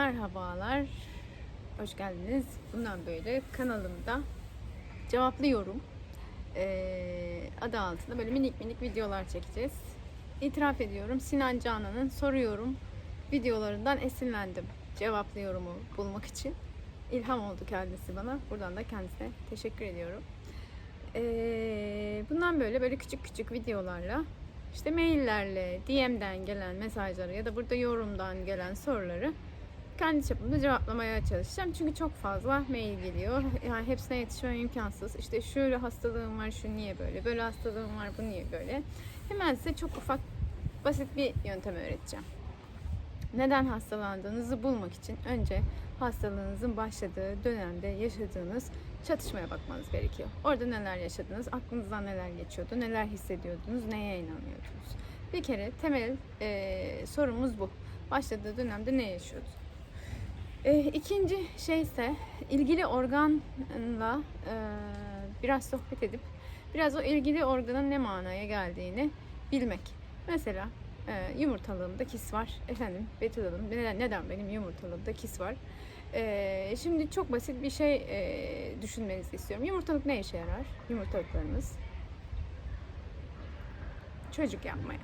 Merhabalar, hoş geldiniz. Bundan böyle kanalımda cevaplıyorum. Ee, adı altında böyle minik minik videolar çekeceğiz. İtiraf ediyorum Sinan Canan'ın soruyorum videolarından esinlendim. Cevaplıyorumu bulmak için. İlham oldu kendisi bana. Buradan da kendisine teşekkür ediyorum. Ee, bundan böyle böyle küçük küçük videolarla işte maillerle, DM'den gelen mesajları ya da burada yorumdan gelen soruları kendi çapımda cevaplamaya çalışacağım. Çünkü çok fazla mail geliyor. Yani hepsine yetişmem imkansız. İşte şöyle hastalığım var, şu niye böyle, böyle hastalığım var, bu niye böyle. Hemen size çok ufak, basit bir yöntem öğreteceğim. Neden hastalandığınızı bulmak için önce hastalığınızın başladığı dönemde yaşadığınız çatışmaya bakmanız gerekiyor. Orada neler yaşadınız, aklınızdan neler geçiyordu, neler hissediyordunuz, neye inanıyordunuz. Bir kere temel e, sorumuz bu. Başladığı dönemde ne yaşıyordunuz? E, ikinci şey ise ilgili organla e, biraz sohbet edip biraz o ilgili organın ne manaya geldiğini bilmek. Mesela e, yumurtalığımda kis var. Efendim Betül neden, neden benim yumurtalığımda kis var? E, şimdi çok basit bir şey e, düşünmenizi istiyorum. Yumurtalık ne işe yarar? Yumurtalıklarımız çocuk yapmaya.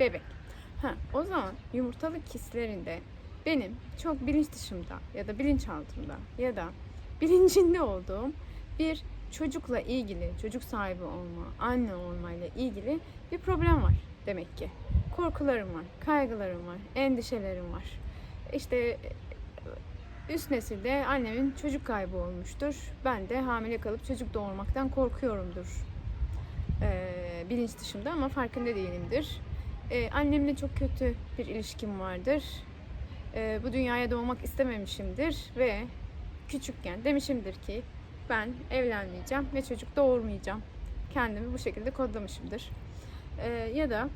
Bebek. Ha, o zaman yumurtalık kislerinde benim çok bilinç dışımda ya da bilinçaltımda ya da bilincinde olduğum bir çocukla ilgili, çocuk sahibi olma, anne olmayla ilgili bir problem var demek ki. Korkularım var, kaygılarım var, endişelerim var. İşte üst nesilde annemin çocuk kaybı olmuştur. Ben de hamile kalıp çocuk doğurmaktan korkuyorumdur. Ee, bilinç dışımda ama farkında değilimdir. Ee, annemle çok kötü bir ilişkim vardır. Ee, bu dünyaya doğmak istememişimdir ve küçükken demişimdir ki ben evlenmeyeceğim ve çocuk doğurmayacağım. Kendimi bu şekilde kodlamışımdır. Ee, ya da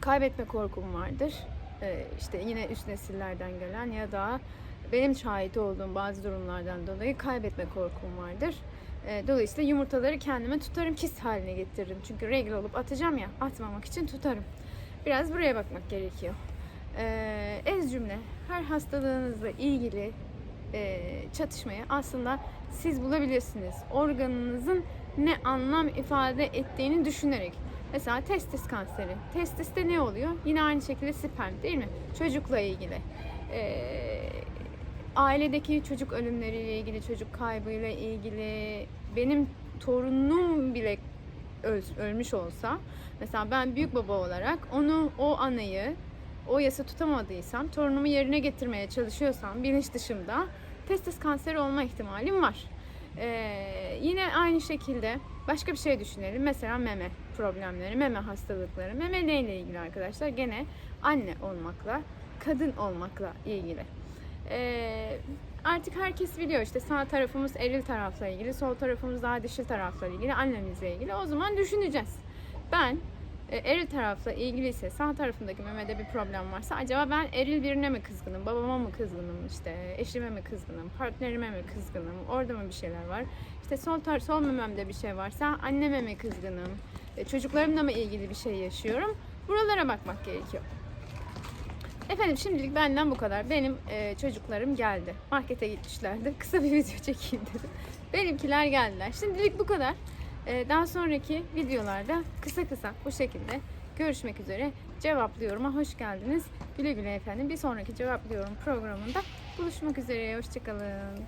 kaybetme korkum vardır. Ee, işte yine üst nesillerden gelen ya da benim şahit olduğum bazı durumlardan dolayı kaybetme korkum vardır. Ee, dolayısıyla yumurtaları kendime tutarım, kis haline getiririm. Çünkü regl olup atacağım ya, atmamak için tutarım. Biraz buraya bakmak gerekiyor. Ee, ez cümle, her hastalığınızla ilgili e, çatışmayı aslında siz bulabilirsiniz. Organınızın ne anlam ifade ettiğini düşünerek. Mesela testis kanseri. Testiste ne oluyor? Yine aynı şekilde sperm değil mi? Çocukla ilgili. Ee, ailedeki çocuk ölümleriyle ilgili, çocuk kaybıyla ilgili benim torunum bile öl- ölmüş olsa mesela ben büyük baba olarak onu o anayı o yasa tutamadıysam torunumu yerine getirmeye çalışıyorsam bilinç dışımda testis kanseri olma ihtimalim var. Ee, yine aynı şekilde başka bir şey düşünelim. Mesela meme problemleri, meme hastalıkları. Meme neyle ilgili arkadaşlar? Gene anne olmakla, kadın olmakla ilgili. Ee, artık herkes biliyor işte sağ tarafımız eril tarafla ilgili, sol tarafımız daha dişil tarafla ilgili, annemizle ilgili. O zaman düşüneceğiz. Ben eril tarafla ilgiliyse sağ tarafındaki memede bir problem varsa acaba ben eril birine mi kızgınım, babama mı kızgınım, işte eşime mi kızgınım, partnerime mi kızgınım, orada mı bir şeyler var? İşte sol tar sol mememde bir şey varsa anneme mi kızgınım, e, çocuklarımla mı ilgili bir şey yaşıyorum? Buralara bakmak gerekiyor. Efendim şimdilik benden bu kadar. Benim e, çocuklarım geldi. Markete gitmişlerdi. Kısa bir video çekeyim dedim. Benimkiler geldiler. Şimdilik bu kadar. E, daha sonraki videolarda kısa kısa bu şekilde görüşmek üzere. Cevaplıyorum'a hoş geldiniz. Güle güle efendim. Bir sonraki cevaplıyorum programında buluşmak üzere. Hoşçakalın.